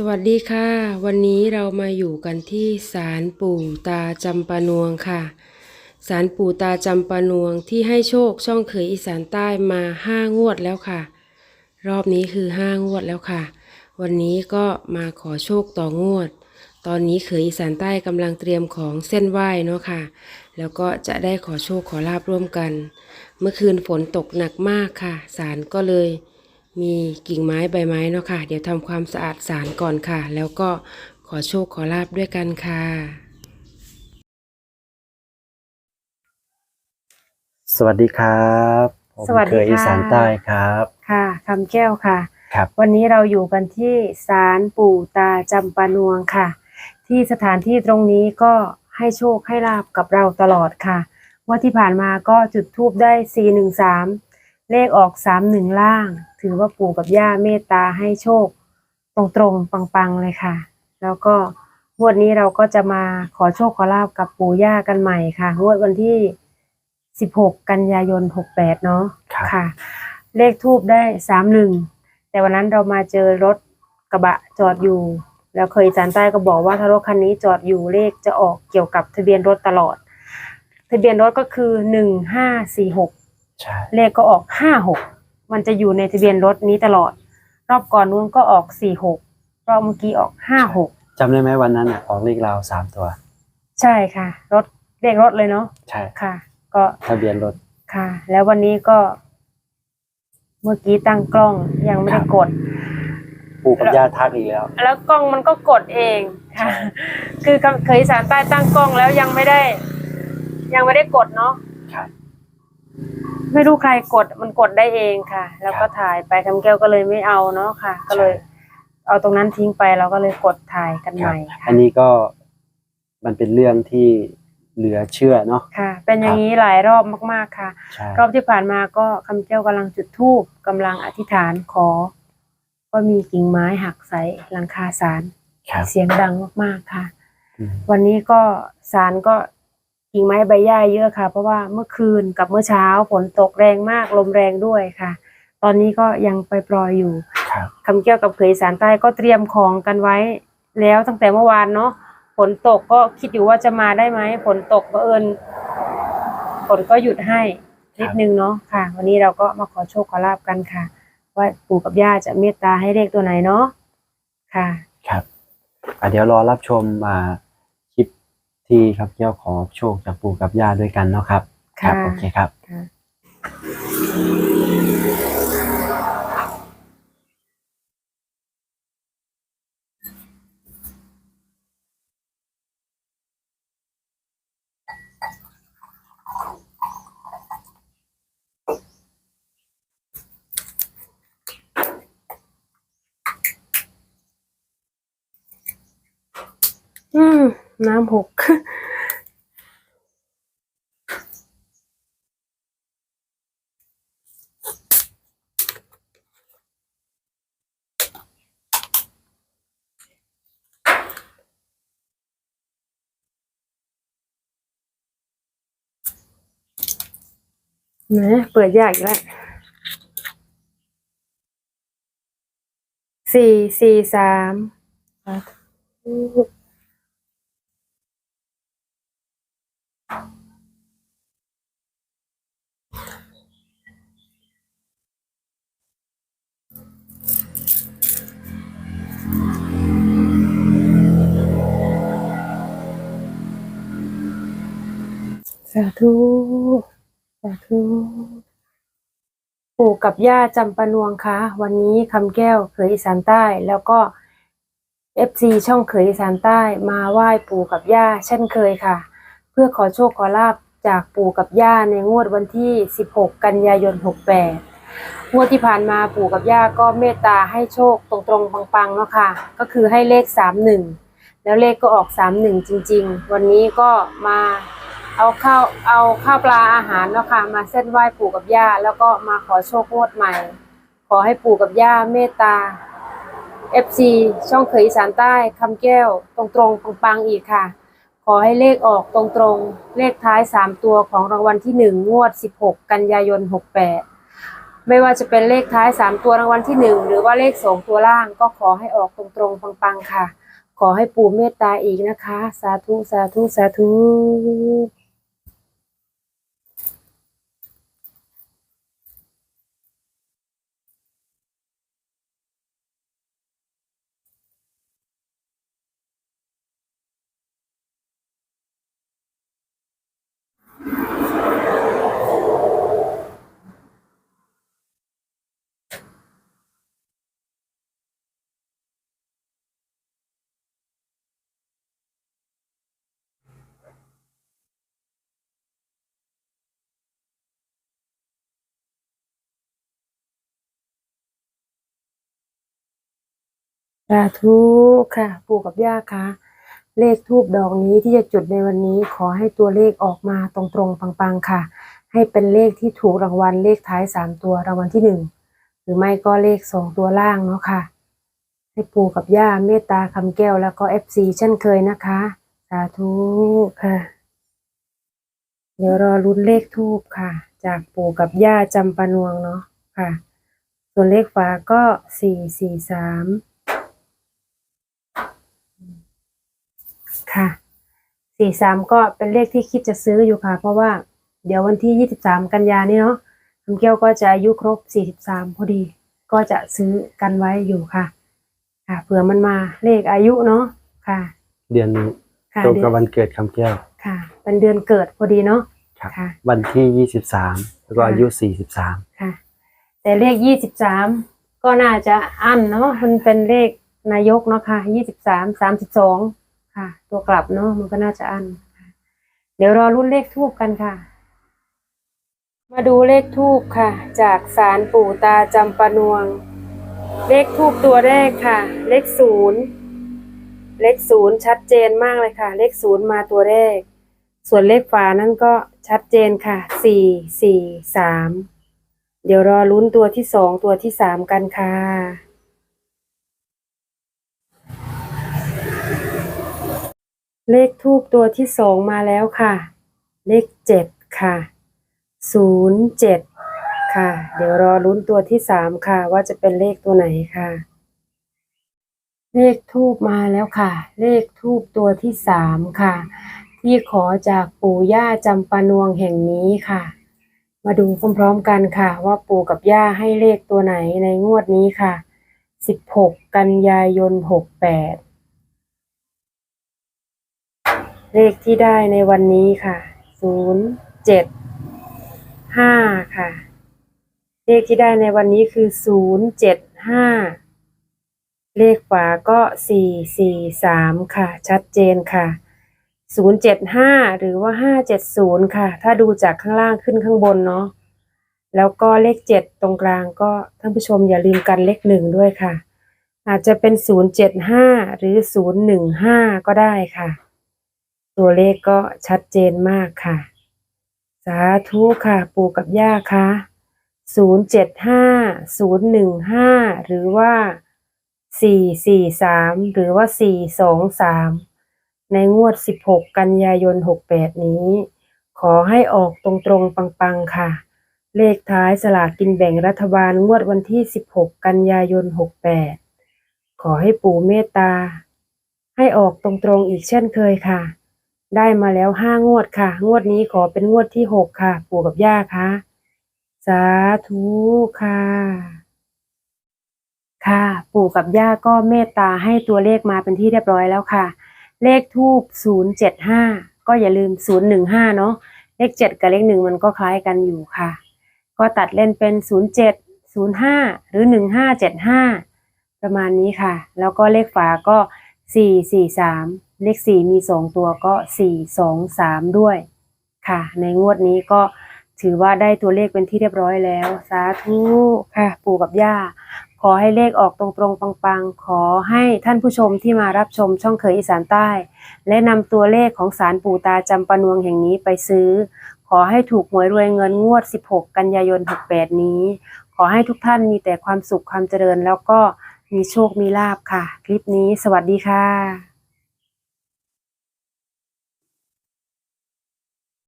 สวัสดีค่ะ วันนี้เรามาอยู่กันที่ศาลปู่ตาจำปานวงค่ะศาลปู่ตาจำปานวงที่ให้โชคช่องเขยอีสานใต้มาห้างวดแล้วค่ะ รอบนี้คือห้างวดแล้วค่ะ วันนี้ก็มาขอโชคต่องวด ตอนนี้เขยอีสานใต้กำลังเตรียมของเส้นไหว้เนาะค่ะ แล้วก็จะได้ขอโชคขอลาบร่วมกัน เมื่อคืนฝนตกหนักมากค่ะศาลก็เลย มีกิ่งไม้ใบไม้เนาะค่ะ เดี๋ยวทำความสะอาดศาลก่อนค่ะ แล้วก็ขอโชคขอลาบด้วยกันค่ะ สวัสดีครับผมสวัสดีเคยอีสานค่ะใต้ครับ ค่ะคำแก้วค่ะ ครับ วันนี้เราอยู่กันที่ศาลปู่ตาจำปานวงค่ะ ที่สถานที่ตรงนี้ก็ให้โชคให้ลาบกับเราตลอดค่ะงว่าที่ผ่านมาก็จุดทูบได้ 413 เลขออก 31 ล่าง ถือว่าปู่กับย่าเมตตาให้โชค ตรงๆปังๆเลยค่ะ แล้วก็งวดนี้เราก็จะมาขอโชคขอลาบกับปู่ย่ากันใหม่ค่ะงวดวันที่ 16 กันยายน 68 เนาะครับ ค่ะ เลขทูบได้สามหนึ่งแต่วันนั้นเรามาเจอรถกระบะจอดอยู่ แล้วเคยจานใต้ก็บอกว่าถ้ารถคันนี้จอดอยู่เลขจะออกเกี่ยวกับทะเบียนรถตลอด ทะเบียนรถก็คือหนึ่งห้าสี่หกใช่เลขก็ออกห้าหก มันจะอยู่ในทะเบียนรถนี้ตลอด รอบก่อนนู้นก็ออกสี่หกรอบเมื่อกี้ออกห้าหกจำได้ไหมวันนั้นอะออกเลขราวสามตัว ใช่ค่ะ รถเลขรถเลยเนาะใช่ค่ะ ก็ทะเบียนรถค่ะ แล้ววันนี้ก็ เมื่อกี้ตั้งกล้องยังไม่ได้กด ปู่กับย่าทักอีกแล้ว แล้วกล้องมันก็กดเองค่ะ คือเคยสารใต้ตั้งกล้องแล้วยังไม่ได้ ยังไม่ได้กดเนาะครับ ไม่รู้ใครกดมันกดได้เองค่ะ แล้วก็ครับถ่ายไปคำแก้วก็เลยไม่เอาเนาะค่ะ ก็เลย เอาตรงนั้นทิ้งไปเราก็เลยกดถ่ายกันคใหรับม่อัค่ะนนี้ก็มันเป็นเรื่องที่เหลือเชื่อเนาะค่ะ เป็นอย่างนี้หลายรอบมากๆค่ะใช่รอบที่ผ่านมาก็คำแก้วกำลังจุดธูปกำลังอธิษฐานขอ ก็มีกิ่งไม้หักใส่หลังคาศาลครับเสียงดังมากๆค่ะอืมวันนี้ก็ศาลก็ กิ่งไม้ใบหญ้าเยอะค่ะ เพราะว่าเมื่อคืนกับเมื่อเช้าฝนตกแรงมากลมแรงด้วยค่ะ ตอนนี้ก็ยังไปปล่อยๆอยู่ครับคำแก้วกับเขยสารใต้ก็เตรียมของกันไว้ แล้วตั้งแต่เมื่อวานเนาะฝนตกก็คิดอยู่ว่าจะมาได้ไหมฝนตกบังเอิญฝนก็หยุดให้นิดนึงเนาะค่ะ วันนี้เราก็มาขอโชคขอลาบกันค่ะ ว่าปู่กับย่าจะเมตตาให้เลขตัวไหนเนาะค่ะ ครับอะเดี๋ยวรอรับชมมาคลิป ที่ครับเจ้าขอโชคจากปู่กับย่าด้วยกันเนาะครับ ครับค่ะ โอเคครับ ค่ะ อืม น้ำหกแหมเปิดยากอีกแล้วสี่สี่สามสา สาธุ สาธุ ปู่กับย่าจำปานวงคะวันนี้คำแก้วเขยอีสานใต้ แล้วก็เอฟซีช่องเขยอีสานใต้มาไหว้ปู่กับย่าเช่นเคยค่ะ พื่อขอโชคขอลาบจากปู่กับย่าในงวดวันที่ 16 กันยายน 68 งวดที่ผ่านมาปู่กับย่าก็เมตตาให้โชคตรงๆปังๆเนาะค่ะ ก็คือให้เลข 31 แล้วเลขก็ออก 31 จริง ๆ วันนี้ก็มาเอาข้าวเอาข้าวปลาอาหารเนาะค่ะมาเส้นไหว้ปู่กับย่าแล้วก็มาขอโชคงวดใหม่ ขอให้ปู่กับย่าเมตตา FC ช่องเขยอีสานใต้คำแก้วตรงๆปังๆอีกค่ะ อให้เลขออกตรงๆ เลขท้าย 3 ตัวของรางวัลที่ 1 งวด 16 กันยายน 68 ไม่ว่าจะเป็นเลขท้ายสามตัวรางวัลที่หนึ่งหรือว่าเลขสองตัวล่างก็ขอให้ออกตรงๆ ปังๆ ค่ะ ขอให้ปู่เมตตาอีกนะคะ สาธุ สาธุ สาธุ สาธุค่ะ ปู่กับย่าคะเลขทูบดอกนี้ที่จะจุดในวันนี้ขอให้ตัวเลขออกมาตรงๆปังๆค่ะ ให้เป็นเลขที่ถูกรางวัลเลขท้ายสามตัวรางวัลที่หนึ่งหรือไม่ก็เลขสองตัวล่างเนาะค่ะ ให้ปู่กับย่าเมตตาคำแก้วแล้วก็เอฟซีเช่นเคยนะคะ สาธุค่ะ เดี๋ยวรอลุ้นเลขทูบค่ะ จากปู่กับย่าจำปานวงเนาะค่ะ ส่วนเลขฝาก็สี่สี่สาม ค่ะ สี่สามก็เป็นเลขที่คิดจะซื้ออยู่ค่ะ เพราะว่าเดี๋ยววันที่ยี่สิบสามกันยานี่เนาะคำเกี้ยวก็จะอายุครบสี่สิบสามพอดี ก็จะซื้อกันไว้อยู่ค่ะ ค่ะ เผื่อมันมาเลขอายุเนาะค่ะ เดือนนี้ค่ะตรงเดืกับอนวันเกิดคำแก้วค่ะ เป็นเดือนเกิดพอดีเนาะครับค่ะ วันที่ยี่สิบสามแล้วก็ค่ะอายุสี่สิบสามค่ะ แต่เลขยี่สิบสามก็น่าจะอั้นเนาะมันเป็นเลขนายกเนาะค่ะยี่สิบสามสามสิบสอง ค่ะ ตัวกลับเนาะมันก็น่าจะอัน เดี๋ยวรอรุ่นเลขทูบกันค่ะ มาดูเลขทูบค่ะ จากศาลปู่ตาจำปนวง เลขทูบตัวแรกค่ะ เลขศูนย์เลขศูนย์ชัดเจนมากเลยค่ะ เลขศูนย์มาตัวแรก ส่วนเลขฝานั่นก็ชัดเจนค่ะสี่สี่สามเดี๋ยวรอลุ้นตัวที่สองตัวที่สามกันค่ะ เลขทูบตัวที่สองมาแล้วค่ะ เลขเจ็ดค่ะศูนย์เจ็ดค่ะ เดี๋ยวรอลุ้นตัวที่สามค่ะ ว่าจะเป็นเลขตัวไหนค่ะ เลขทูบมาแล้วค่ะ เลขทูบตัวที่สามค่ะ ที่ขอจากปู่ย่าจำปานวงแห่งนี้ค่ะ มาดูพร้อมๆกันค่ะ ว่าปู่กับย่าให้เลขตัวไหนในงวดนี้ค่ะ16กันยายน68 เลขที่ได้ในวันนี้ค่ะ0 7 5ค่ะ เลขที่ได้ในวันนี้คือ0 7 5เจ็ดห้าเลขฝาก็4 4 3ค่ะ ชัดเจนค่ะ075หรือว่า570ค่ะ ถ้าดูจากข้างล่างขึ้นข้างบนเนาะแล้วก็เลข7ตรงกลางก็ท่านผู้ชมอย่าลืมกันเลข1ด้วยค่ะ อาจจะเป็น075หรือ015ก็ได้ค่ะ ตัวเลขก็ชัดเจนมากค่ะ สาธุค่ะ ปู่กับย่าค่ะ075 015หรือว่า443หรือว่า423ในงวด16กันยายน68นี้ ขอให้ออกตรงๆปังๆค่ะ เลขท้ายสลากกินแบ่งรัฐบาลงวดวันที่16กันยายน68ขอให้ปู่เมตตา ให้ออกตรงๆอีกเช่นเคยค่ะ ได้มาแล้ว5งวดค่ะ งวดนี้ขอเป็นงวดที่6ค่ะ ปู่กับย่าคะสาธุค่ะ ค่ะ ปู่กับย่าก็เมตตาให้ตัวเลขมาเป็นที่เรียบร้อยแล้วค่ะ เลขทูบ075ก็อย่าลืม015เนาะเลข7กับเลข1มันก็คล้ายกันอยู่ค่ะ ก็ตัดเล่นเป็น07 05หรือ1575ประมาณนี้ค่ะ แล้วก็เลขฝาก็443 เลข4มี2ตัวก็423ด้วย ค่ะ ในงวดนี้ก็ถือว่าได้ตัวเลขเป็นที่เรียบร้อยแล้ว สาธุค่ะ ปู่กับย่า ขอให้เลขออกตรงๆปังๆ ขอให้ท่านผู้ชมที่มารับชมช่องเคยอีสานใต้ และนำตัวเลขของสารปู่ตาจำปานวงแห่งนี้ไปซื้อ ขอให้ถูกหวยรวยเงินงวด 16 กันยายน 68 นี้ ขอให้ทุกท่านมีแต่ความสุขความเจริญแล้วก็มีโชคมีลาบค่ะ คลิปนี้สวัสดีค่ะ